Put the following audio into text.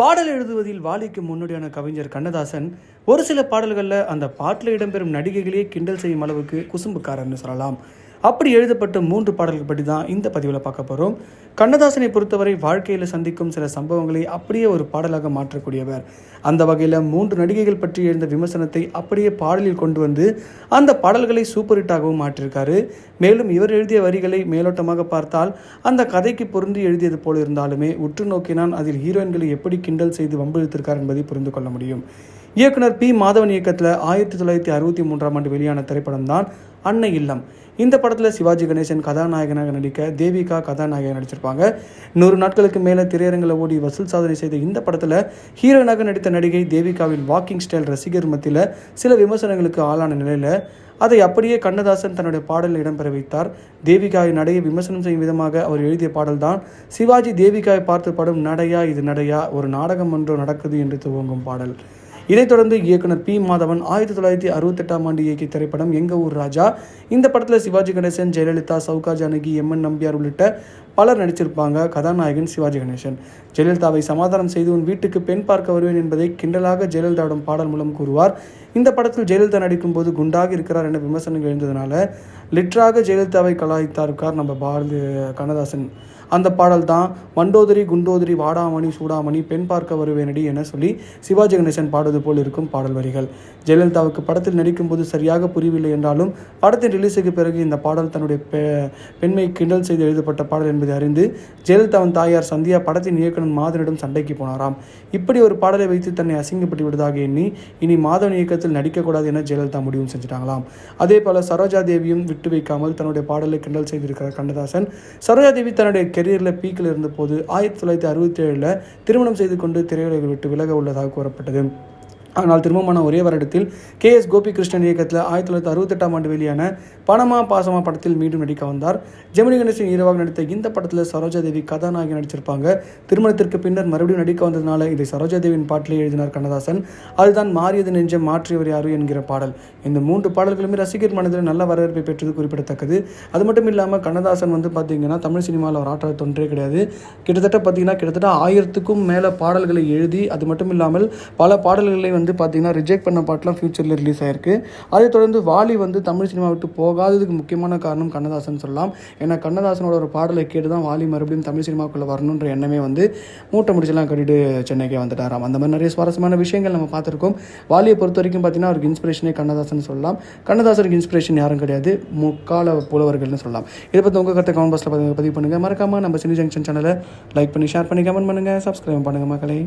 பாடல் எழுதுவதில் வாலிக்கு முன்னோடியான கவிஞர் கண்ணதாசன் ஒரு சில பாடல்களில் அந்த பாட்டில் இடம்பெறும் நடிகைகளையே கிண்டல் செய்யும் அளவுக்கு குசும்புக்காரன்னு சொல்லலாம். அப்படி எழுதப்பட்ட மூன்று பாடல்கள் பற்றி தான் இந்த பதிவில் பார்க்க போகிறோம் கண்ணதாசனை பொறுத்தவரை வாழ்க்கையில் சந்திக்கும் சில சம்பவங்களை அப்படியே ஒரு பாடலாக மாற்றக்கூடியவர். அந்த வகையில் மூன்று நடிகைகள் பற்றி எழுந்த விமர்சனத்தை அப்படியே பாடலில் கொண்டு வந்து அந்த பாடல்களை சூப்பர் ஹிட்டாகவும் மாற்றியிருக்காரு மேலும் இவர் எழுதிய வரிகளை மேலோட்டமாக பார்த்தால் அந்த கதைக்கு பொருந்தி எழுதியது போல இருந்தாலுமே உற்று நோக்கினால் அதில் ஹீரோயின்களை எப்படி கிண்டல் செய்து வம்பிழுத்திருக்கார் என்பதை புரிந்து கொள்ள முடியும். இயக்குனர் பி. மாதவன் இயக்கத்தில் ஆயிரத்தி தொள்ளாயிரத்தி அறுபத்தி மூன்றாம் ஆண்டு வெளியான திரைப்படம் தான் அன்னை இல்லம். இந்த படத்தில் சிவாஜி கணேசன் கதாநாயகனாக நடிக்க தேவிகா கதாநாயகன் நடிச்சிருப்பாங்க. நூறு நாட்களுக்கு மேலே திரையரங்கில் ஓடி வசூல் சாதனை செய்த இந்த படத்தில் ஹீரோயினாக நடித்த நடிகை தேவிகாவின் வாக்கிங் ஸ்டைல் ரசிகர் மத்தியில் சில விமர்சனங்களுக்கு ஆளான நிலையில் அதை அப்படியே கண்ணதாசன் தன்னுடைய பாடலில் இடம்பெற வைத்தார். தேவிகாவின் நடையை விமர்சனம் செய்யும் விதமாக அவர் எழுதிய பாடல்தான் சிவாஜி தேவிகாவை பார்த்து படும் நடையா இது நடையா? ஒரு நாடகம் ஒன்று நடக்குது என்று துவங்கும் பாடல். இதைத் தொடர்ந்து இயக்குனர் பி. மாதவன் ஆயிரத்தி தொள்ளாயிரத்தி அறுபத்தெட்டாம் ஆண்டு இயக்கிய திரைப்படம் எங்க ஊர் ராஜா. இந்த படத்தில் சிவாஜி கணேசன் ஜெயலலிதா சவுகா ஜானகி எம். என். நம்பியார் உள்ளிட்ட பலர் நடிச்சிருப்பாங்க கதாநாயகன் சிவாஜி கணேசன். ஜெயலலிதாவை சமாதானம் செய்து உன் வீட்டுக்கு பெண் பார்க்க வருவேன் என்பதை கிண்டலாக ஜெயலலிதாவிடம் பாடல் மூலம் கூறுவார். இந்த படத்தில் ஜெயலலிதா நடிக்கும் போது குண்டாக இருக்கிறார் என விமர்சனங்கள் எழுந்ததுனால லிட்ராக ஜெயலலிதாவை கலாய்த்தாருக்கார் நம்ம பாரதி கண்ணதாசன். அந்த பாடல் தான் வண்டோதரி குண்டோதரி வாடாமணி சூடாமணி பெண் பார்க்க வருவேனடி என சொல்லி சிவாஜி கணேசன் பாடுவது போல் இருக்கும் பாடல் வரிகள். ஜெயலலிதாவுக்கு படத்தில் நடிக்கும்போது சரியாக புரியவில்லை என்றாலும் படத்தின் ரிலீஸுக்கு பிறகு இந்த பாடல் தன்னுடைய பெ பெண்மை கிண்டல் செய்து எழுதப்பட்ட பாடல் என்பது அறிந்து ஜெயலலிதாவின் தாயார் சந்தியா படத்தின் இயக்குனர் மாதனிடம் சண்டைக்கு போனாராம். இப்படி ஒரு பாடலை வைத்து தன்னை அசிங்கப்பட்டு விடுவதாக எண்ணி இனி மாதவன் இயக்கத்தில் நடிக்கக்கூடாது என ஜெயலலிதா முடிவும் செஞ்சிட்டாங்களாம். அதே போல சரோஜா தேவியும் விட்டு வைக்காமல் தன்னுடைய பாடலை கிண்டல் செய்திருக்கிறார் கண்ணதாசன். சரோஜா தேவி தன்னுடைய கெரியரில் பீக்கில் இருந்தபோது ஆயிரத்தி தொள்ளாயிரத்தி அறுபத்தி ஏழில் திருமணம் செய்து கொண்டு திரையுலகை விட்டு விலக உள்ளதாக கூறப்பட்டது. ஆனால் திருமணமான ஒரே வருடத்தில் கே எஸ் கோபிகிருஷ்ணன் இயக்கத்தில் ஆயிரத்தி தொள்ளாயிரத்தி அறுபத்தெட்டாம் ஆண்டு வெளியான பணமா பாசமா படத்தில் மீண்டும் நடிக்க வந்தார். ஜெமினி கணேசன் ஹீரோவாக நடித்த இந்த படத்தில் சரோஜாதேவி கதாநாயகி நடிச்சிருப்பாங்க. திருமணத்திற்கு பின்னர் மறுபடியும் நடிக்க வந்ததுனால இதை சரோஜாதேவியின் பாட்டிலே எழுதினார் கண்ணதாசன். அதுதான் மாறியது நெஞ்சம் மாற்றியவர் யாரு என்கிற பாடல். இந்த மூன்று பாடல்களுமே ரசிகர் மனதில் நல்ல வரவேற்பை பெற்றது குறிப்பிடத்தக்கது. அது மட்டும் இல்லாமல் கண்ணதாசன் வந்து பார்த்தீங்கன்னா தமிழ் சினிமாவில் ஒரு ஆற்றாத தொன்றே கிடையாது. கிட்டத்தட்ட பார்த்தீங்கன்னா கிட்டத்தட்ட ஆயிரத்துக்கும் மேலே பாடல்களை எழுதி அது மட்டும் இல்லாமல் பல பாடல்களை வந்து பார்த்தீங்கன்னா ரிஜெக்ட் பண்ண பாட்டெலாம் ஃபியூச்சரில் ரிலீஸ் ஆயிருக்கு. அதை தொடர்ந்து வாலி வந்து தமிழ் சினிமா விட்டு போகாததுக்கு முக்கியமான காரணம் கண்ணதாசன் சொல்லலாம். ஏன்னா கண்ணதாசனோட ஒரு பாடலை கேட்டு தான் வாலி மறுபடியும் தமிழ் சினிமாக்குள்ளே வரணுன்ற எண்ணமே வந்து மூட்டை முடிச்செல்லாம் கட்டிட்டு சென்னைக்கே வந்துட்டாராம். அந்த மாதிரி நிறைய சுவாரஸ்யமான விஷயங்கள் நம்ம பார்த்துருக்கோம். வாலியை பொறுத்த வரைக்கும் பார்த்தீங்கன்னா அவருக்கு இன்ஸ்பிரேஷனே கண்ணதாசன் சொல்லலாம். கண்ணதாசனுக்கு இன்ஸ்பிரேஷன் யாரும் கிடையாது. முக்கால புலவர்கள்னு சொல்லலாம். இதை பற்றி உங்கள் கருத்தை கமெண்ட் பாக்ஸில் பதிவு பண்ணுங்கள் மறக்காமல் நம்ம சினி ஜங்ஷன் சேனலை லைக் பண்ணி ஷேர் பண்ணி கமெண்ட் பண்ணுங்கள் சப்ஸ்கிரைப் பண்ணுங்கள் மக்களை.